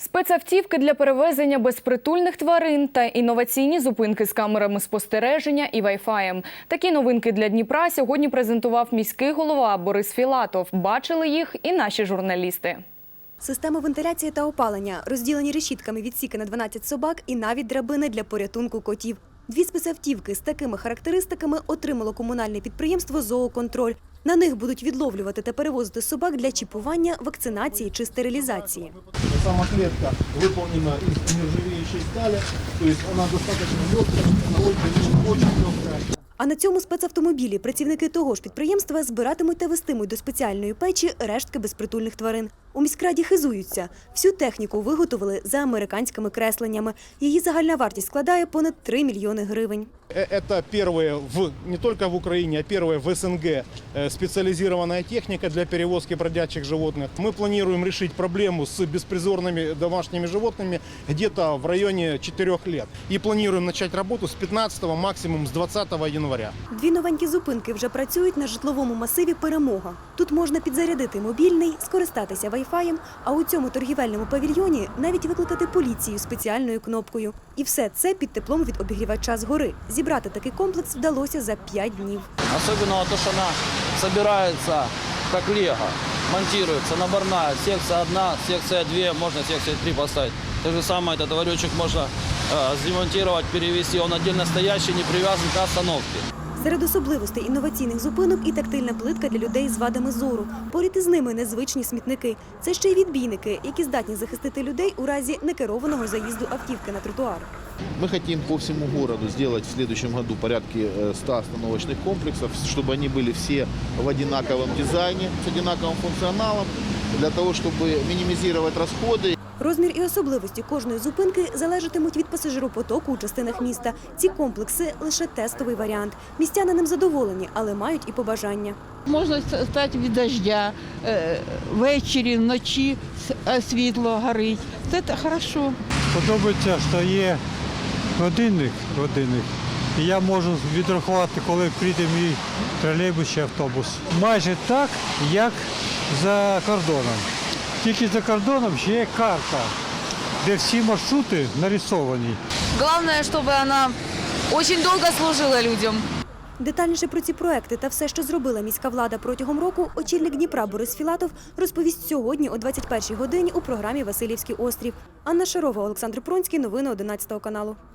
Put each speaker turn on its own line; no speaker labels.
Спецавтівки для перевезення безпритульних тварин та інноваційні зупинки з камерами спостереження і вайфаєм. Такі новинки для Дніпра сьогодні презентував міський голова Борис Філатов. Бачили їх і наші журналісти.
Система вентиляції та опалення, розділені решітками відсіки на 12 собак і навіть драбини для порятунку котів. Дві спецавтівки з такими характеристиками отримало комунальне підприємство «Зооконтроль». На них будуть відловлювати та перевозити собак для чіпування, вакцинації чи стерилізації.
Сама клітка виконана із нержавіючої сталі, тобто вона достатньо легка, дуже ощупь.
А на цьому спецавтомобілі працівники того ж підприємства збиратимуть та вестимуть до спеціальної печі рештки безпритульних тварин. У міськраді хизуються. Всю техніку виготовили за американськими кресленнями. Її загальна вартість складає понад 3 мільйони гривень.
Э, Это первая в, не только в Украине, а первая в СНГ э, специализированная техника для перевозки бродячих животных. Мы планируем решить проблему с беспризорными домашними животными где-то в районе 4 лет. И планируем начать работу с 15 максимум с 20 января.
Дві новенькі зупинки вже працюють на житловому масиві Перемога. Тут можна підзарядити мобільний, скористатися вайфаєм, а у цьому торгівельному павільйоні навіть викликати поліцію спеціальною кнопкою. І все це під теплом від обігрівача згори. Зібрати такий комплекс вдалося за 5 днів.
Особенно то, что она собирается как лего, монтируется наборная, секция одна, секция две, можно секция три поставить. То же самое этот ларечек можно э, демонтировать, перевести, он отдельно стоящий, не привязан к остановке.
Серед особливостей інноваційних зупинок і тактильна плитка для людей з вадами зору. Поряд із ними незвичні смітники. Це ще й відбійники, які здатні захистити людей у разі некерованого заїзду автівки на тротуар.
Мы хотим по всему городу сделать в следующем году порядки э, 100 остановочных комплексов, чтобы они были все в одинаковом дизайне, с одинаковым функционалом, для того, чтобы минимизировать расходы
Розмір і особливості кожної зупинки залежатимуть від пасажиропотоку у частинах міста. Ці комплекси лише тестовий варіант. Містяни ним задоволені, але мають і побажання.
Можна стати від дождя, е, ввечері, вночі е, світло горить. Це хорошо.
Подобається, що є годинник, годинник. І я можу відрахувати, коли прийде мій тролейбус чи автобус. Майже так, як за кордоном. Тільки за кордоном ще є карта, де всі маршрути нарисовані.
Главное, чтобы она очень долго служила людям.
Детальніше про ці проекти та все, що зробила міська влада протягом року, очільник Дніпра Борис Філатов розповість сьогодні о 21-й годині у програмі Васильівський острів. Анна Шарова, Олександр Пронський. Новини 11 каналу.